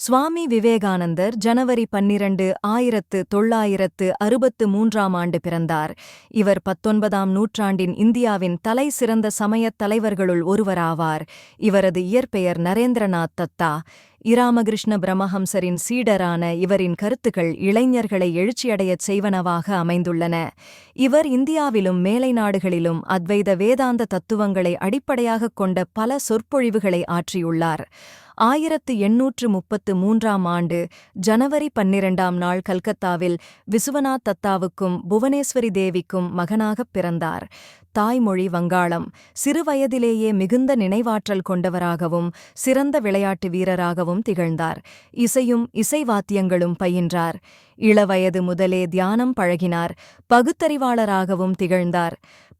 சுவாமி விவேகானந்தர் ஜனவரி பன்னிரண்டு ஆயிரத்து தொள்ளாயிரத்து அறுபத்து மூன்றாம் ஆண்டு பிறந்தார். இவர் பத்தொன்பதாம் நூற்றாண்டின் இந்தியாவின் தலை சிறந்த சமயத் தலைவர்களுள் ஒருவராவார். இவரது இயற்பெயர் நரேந்திரநாத் தத்தா. இராமகிருஷ்ண பிரமஹம்சரின் சீடரான இவரின் கருத்துக்கள் இளைஞர்களை எழுச்சியடையச் செய்வனவாக அமைந்துள்ளன. இவர் இந்தியாவிலும் மேலை நாடுகளிலும் அத்வைத வேதாந்த தத்துவங்களை அடிப்படையாகக் கொண்ட பல சொற்பொழிவுகளை ஆற்றியுள்ளார். ஆயிரத்து எண்ணூற்று முப்பத்து மூன்றாம் ஆண்டு ஜனவரி பன்னிரண்டாம் நாள் கல்கத்தாவில் விசுவநாத் தத்தாவுக்கும் புவனேஸ்வரி தேவிக்கும் மகனாகப் பிறந்தார். தாய்மொழி வங்காளம் சிறுவயதிலேயே மிகுந்த நினைவாற்றல் கொண்டவராகவும் சிறந்த விளையாட்டு வீரராகவும் திகழ்ந்தார். இசையும் இசைவாத்தியங்களும் பயின்றார். இளவயது முதலே தியானம் பழகினார். பகுத்தறிவாளராகவும் திகழ்ந்தார்.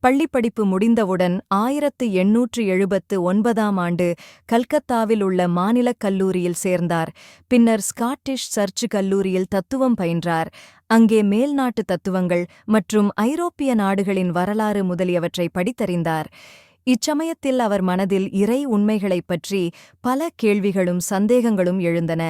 பள்ளிப்படிப்பு முடிந்தவுடன் ஆயிரத்து எண்ணூற்று எழுபத்து ஒன்பதாம் ஆண்டு கல்கத்தாவில் உள்ள மாநிலக் கல்லூரியில் சேர்ந்தார். பின்னர் ஸ்காட்டிஷ் சர்ச்சு கல்லூரியில் தத்துவம் பயின்றார். அங்கே மேல்நாட்டு தத்துவங்கள் மற்றும் ஐரோப்பிய நாடுகளின் வரலாறு முதலியவற்றை படித்தறிந்தார். இச்சமயத்தில் அவர் மனதில் இறை உண்மைகளைப் பற்றி பல கேள்விகளும் சந்தேகங்களும் எழுந்தன.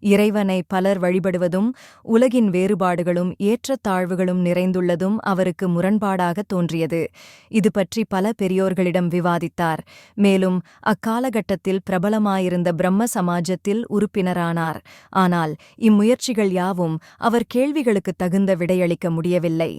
இறைவனை பலர் வழிபடுவதும் உலகின் வேறுபாடுகளும் ஏற்றத்தாழ்வுகளும் நிறைந்துள்ளதும் அவருக்கு முரண்பாடாக தோன்றியது. இது பற்றி பல பெரியோர்களிடம் விவாதித்தார். மேலும் அக்காலகட்டத்தில் பிரபலமாயிருந்த பிரம்ம சமாஜத்தில் உறுப்பினரானார். ஆனால் இம்முயற்சிகள் யாவும் அவர் கேள்விகளுக்கு தகுந்த விடையளிக்க முடியவில்லை.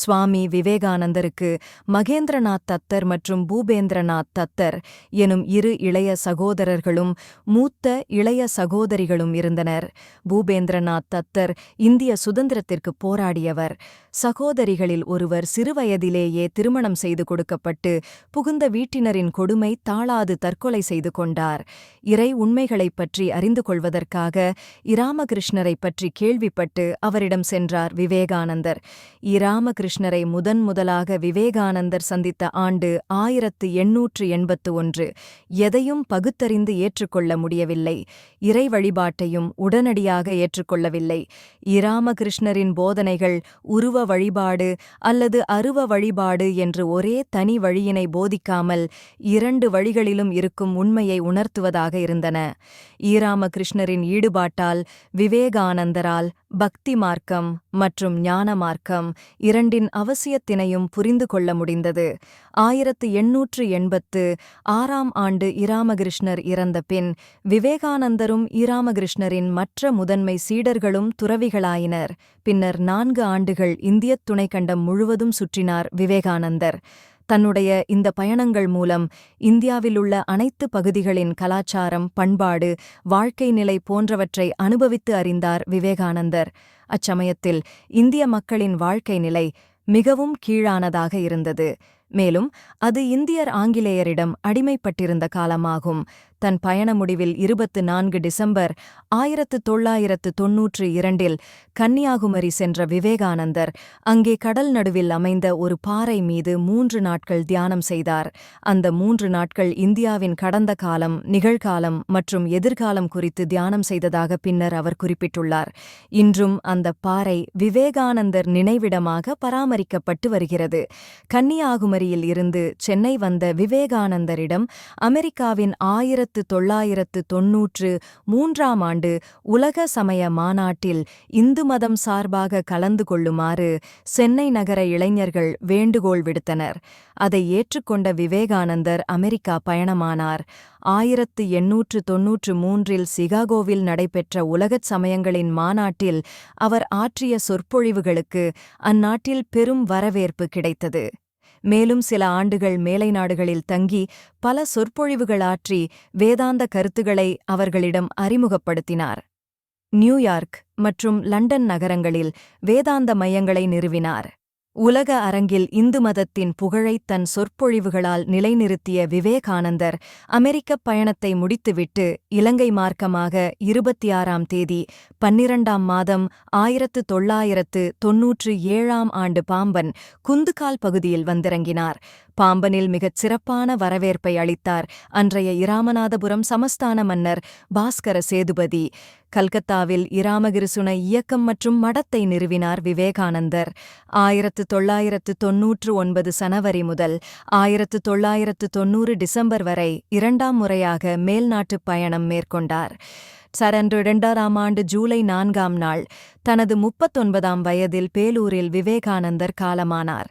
சுவாமி விவேகானந்தருக்கு மகேந்திரநாத் தத்தர் மற்றும் பூபேந்திரநாத் தத்தர் எனும் இரு இளைய சகோதரர்களும் மூத்த இளைய சகோதரிகளும் இருந்தனர். பூபேந்திரநாத் தத்தர் இந்திய சுதந்திரத்திற்கு போராடியவர். சகோதரிகளில் ஒருவர் சிறுவயதிலேயே திருமணம் செய்து கொடுக்கப்பட்டு புகுந்த வீட்டினரின் கொடுமை தாளாது தற்கொலை செய்து கொண்டார். இறை உண்மைகளைப் பற்றி அறிந்து கொள்வதற்காக இராமகிருஷ்ணரைப் பற்றி கேள்விப்பட்டு அவரிடம் சென்றார் விவேகானந்தர். இராம ராமகிருஷ்ணரை முதன் முதலாக விவேகானந்தர் சந்தித்த ஆண்டு ஆயிரத்து எண்ணூற்று எண்பத்து ஒன்று எதையும் பகுத்தறிந்து ஏற்றுக்கொள்ள முடியவில்லை. இறை வழிபாட்டையும் உடனடியாக ஏற்றுக்கொள்ளவில்லை. இராமகிருஷ்ணரின் போதனைகள் உருவ வழிபாடு அல்லது அருவ வழிபாடு என்று ஒரே தனி வழியினை போதிக்காமல் இரண்டு வழிகளிலும் இருக்கும் உண்மையை உணர்த்துவதாக இருந்தன. ஈராமகிருஷ்ணரின் ஈடுபாட்டால் விவேகானந்தரால் பக்தி மார்க்கம் மற்றும் ஞான மார்க்கம் இரண்டு ஆண்டின் அவசியத்தினையும் புரிந்து கொள்ள முடிந்தது. ஆயிரத்து எண்ணூற்று எண்பத்து ஆறாம் ஆண்டு இராமகிருஷ்ணர் இறந்த பின் விவேகானந்தரும் இராமகிருஷ்ணரின் மற்ற முதன்மை சீடர்களும் துறவிகளாயினர். பின்னர் நான்கு ஆண்டுகள் இந்தியத் துணைக்கண்டம் முழுவதும் சுற்றினார் விவேகானந்தர். தன்னுடைய இந்த பயணங்கள் மூலம் இந்தியாவிலுள்ள அனைத்து பகுதிகளின் கலாச்சாரம் பண்பாடு வாழ்க்கை நிலை போன்றவற்றை அனுபவித்து அறிந்தார் விவேகானந்தர். அச்சமயத்தில் இந்திய மக்களின் வாழ்க்கை நிலை மிகவும் கீழானதாக இருந்தது. மேலும் அது இந்தியர் ஆங்கிலேயரிடம் அடிமைப்பட்டிருந்த காலமாகும். தன் பயண முடிவில் இருபத்து நான்கு டிசம்பர் ஆயிரத்து தொள்ளாயிரத்து தொன்னூற்று இரண்டில் கன்னியாகுமரி சென்ற விவேகானந்தர் அங்கே கடல் நடுவில் அமைந்த ஒரு பாறை மீது மூன்று நாட்கள் தியானம் செய்தார். அந்த மூன்று நாட்கள் இந்தியாவின் கடந்த காலம் நிகழ்காலம் மற்றும் எதிர்காலம் குறித்து தியானம் செய்ததாக பின்னர் அவர் குறிப்பிட்டுள்ளார். இன்றும் அந்த பாறை விவேகானந்தர் நினைவிடமாக பராமரிக்கப்பட்டு வருகிறது. கன்னியாகுமரி கன்னியாகுமரியில் இருந்து சென்னை வந்த விவேகானந்தரிடம் அமெரிக்காவின் ஆயிரத்து ஆயிரத்து தொள்ளாயிரத்து தொன்னூற்று மூன்றாம் ஆண்டு உலக சமய மாநாட்டில் இந்து மதம் சார்பாக கலந்து கொள்ளுமாறு சென்னை நகர இளைஞர்கள் வேண்டுகோள் விடுத்தனர். அதை ஏற்றுக்கொண்ட விவேகானந்தர் அமெரிக்கா பயணமானார். ஆயிரத்து எண்ணூற்று தொன்னூற்று மூன்றில் சிகாகோவில் நடைபெற்ற உலகச் சமயங்களின் மாநாட்டில் அவர் ஆற்றிய சொற்பொழிவுகளுக்கு அந்நாட்டில் பெரும் வரவேற்பு கிடைத்தது. மேலும் சில ஆண்டுகள் மேலை நாடுகளில் தங்கி பல சொற்பொழிவுகளாற்றி வேதாந்த கருத்துகளை அவர்களிடம் அறிமுகப்படுத்தினார். நியூயார்க் மற்றும் லண்டன் நகரங்களில் வேதாந்த மையங்களை நிறுவினார். உலக அரங்கில் இந்து மதத்தின் புகழைத் தன் சொற்பொழிவுகளால் நிலைநிறுத்திய விவேகானந்தர் அமெரிக்கப் பயணத்தை முடித்துவிட்டு இலங்கை மார்க்கமாக இருபத்தி ஆறாம் தேதி பன்னிரண்டாம் மாதம் ஆயிரத்து தொள்ளாயிரத்து தொன்னூற்று ஏழாம் ஆண்டு பாம்பன் குந்துகால் பகுதியில் வந்திறங்கினார். பாம்பனில் மிகச் சிறப்பான வரவேற்பை அளித்தார். அன்றைய இராமநாதபுரம் சமஸ்தான மன்னர் பாஸ்கர சேதுபதி. கல்கத்தாவில் இராமகிருசுன இயக்கம் மற்றும் மடத்தை நிறுவினார் விவேகானந்தர். ஆயிரத்து தொள்ளாயிரத்து தொன்னூற்று ஒன்பது சனவரி முதல் ஆயிரத்து தொள்ளாயிரத்து தொன்னூறு டிசம்பர் வரை இரண்டாம் முறையாக மேல்நாட்டுப் பயணம் மேற்கொண்டார். சரன்று இரண்டாம் ஆண்டு ஜூலை நான்காம் நாள் தனது முப்பத்தொன்பதாம் வயதில் பேலூரில் விவேகானந்தர் காலமானார்.